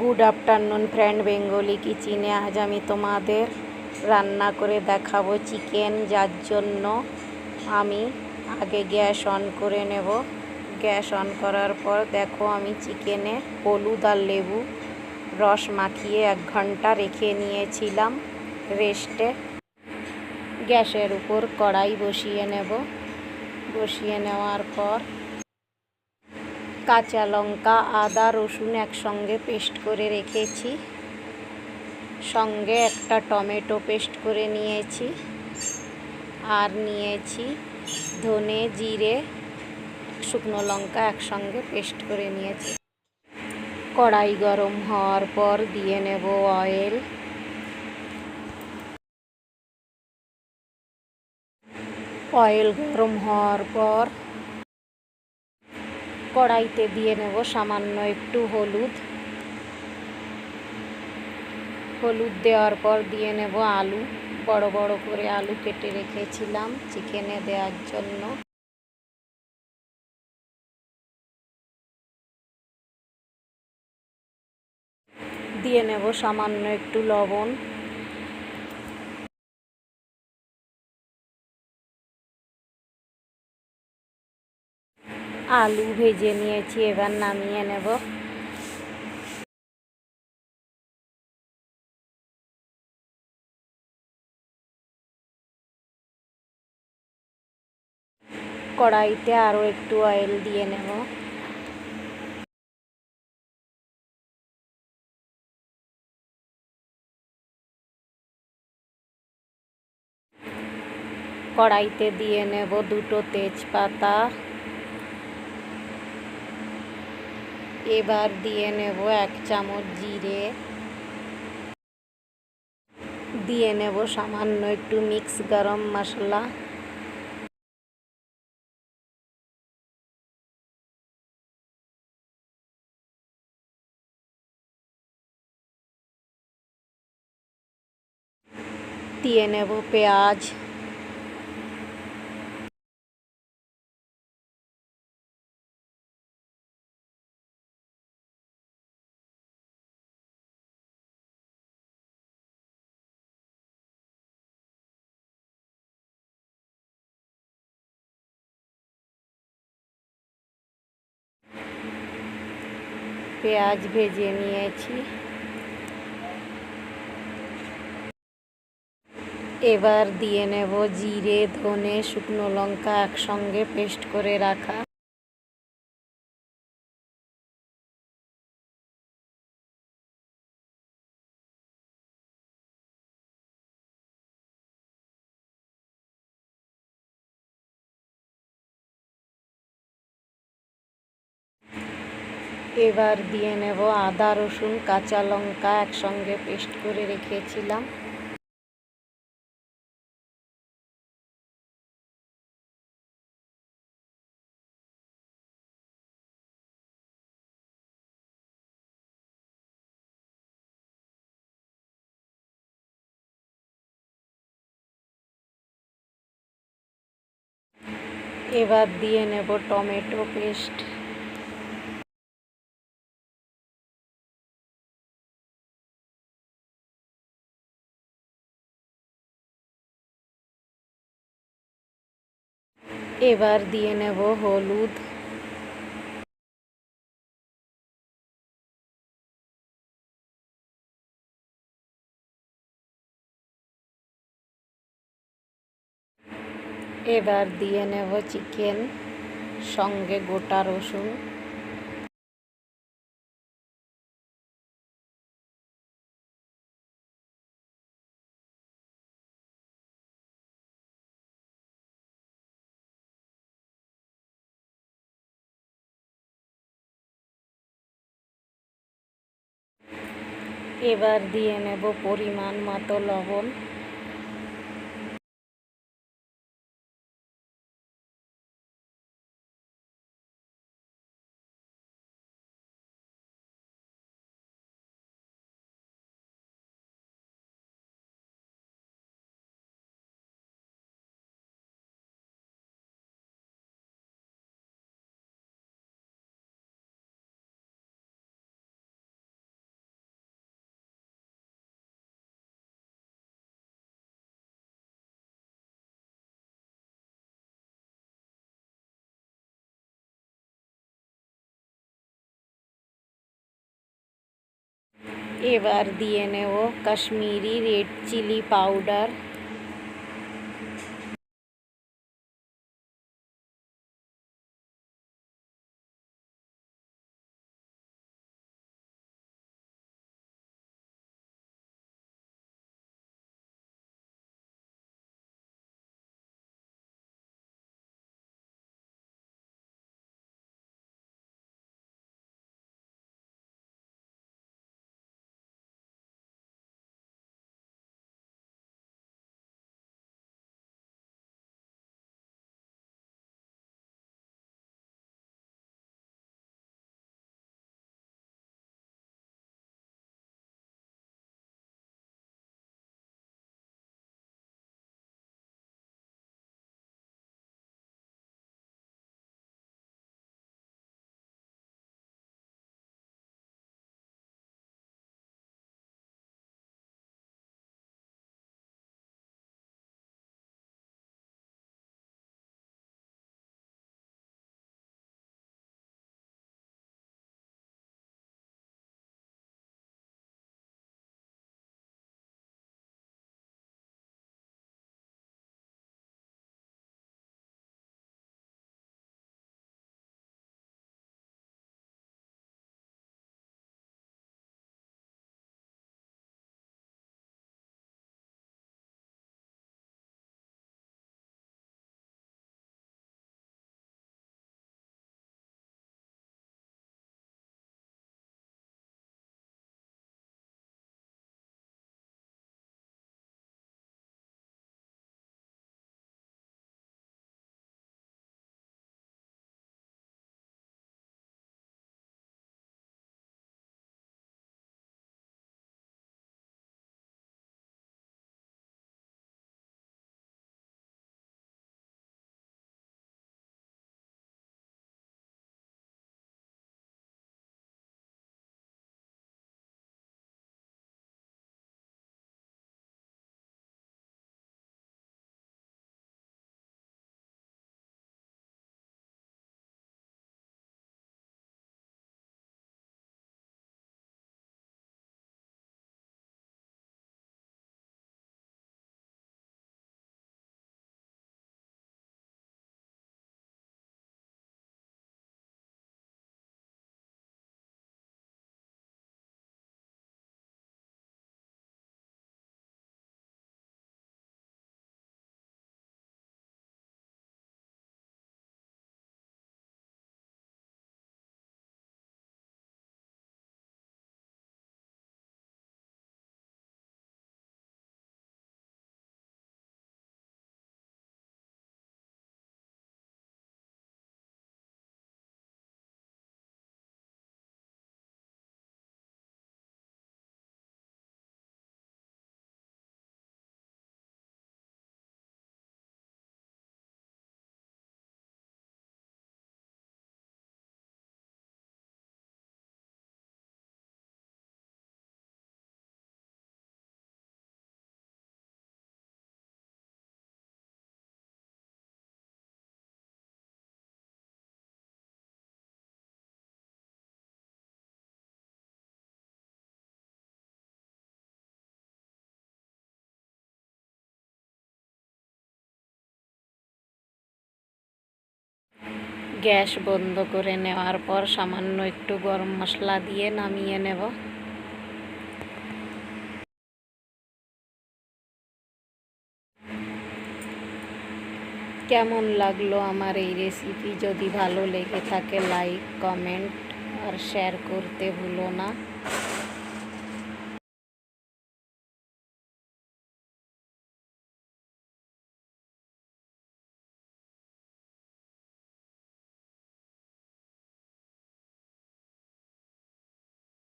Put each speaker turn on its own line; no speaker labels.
Good afternoon friend Bengali কিচেনে। আজ আমি তোমাদের রান্না করে দেখাবো চিকেন, যার জন্য আমি আগে গ্যাস অন করে নেব। গ্যাস অন করার পর দেখো আমি চিকেনে হলুদ আর লেবু রস মাখিয়ে এক ঘণ্টা রেখে নিয়েছিলাম রেস্টে। গ্যাসের উপর কড়াই বসিয়ে নেব। বসিয়ে নেওয়ার পর কাঁচা লঙ্কা, আদা, রসুন একসঙ্গে পেস্ট করে রেখেছি। সঙ্গে একটা টমেটো পেস্ট করে নিয়েছি। আর নিয়েছি ধনে, জিরে, শুকনো লঙ্কা একসঙ্গে পেস্ট করে নিয়েছি। কড়াই গরম হওয়ার পর দিয়ে নেব অয়েল। অয়েল গরম হওয়ার পর কড়াইতে দিয়ে নেব সামান্য একটু হলুদ। হলুদ দেওয়ার পর দিয়ে নেব আলু। বড় বড় করে আলু কেটে রেখেছিলাম চিকেনে দেওয়ার জন্য। দিয়ে নেব সামান্য একটু লবণ। আলু ভেজে নিয়েছি, এবার নামিয়ে নেব। কড়াইতে আরও একটু অয়েল দিয়ে নেব। কড়াইতে দিয়ে নেব দুটো তেজপাতা। এবার দিয়ে নেব এক চামচ জিরে। দিয়ে নেব সামান্য একটু মিক্স গরম মশলা। দিয়ে নেব পেঁয়াজ। পেঁয়াজ ভেজে নিয়েছি। এবার দিয়ে নেব জিরে ধনে শুকনো লঙ্কা একসঙ্গে পেস্ট করে রাখা। এবার দিয়ে নেব আদা, রসুন, কাঁচা লঙ্কা একসঙ্গে পেস্ট করে রেখেছিলাম। এবার দিয়ে নেব টমেটো পেস্ট। এবার দিয়ে নেব হলুদ। এবার দিয়ে নেব চিকেন সঙ্গে গোটা রসুন। এবার দিয়ে নেব পরিমাণ মতো লবণ। এবার দিয়ে নেব Kashmiri red chilli powder gas বন্ধ করে নেওয়ার পর সামান্য একটু গরম মশলা দিয়ে নামিয়ে নেব। কেমন লাগল আমার এই রেসিপি যদি ভালো লেগে থাকে লাইক কমেন্ট আর শেয়ার করতে ভুলো না।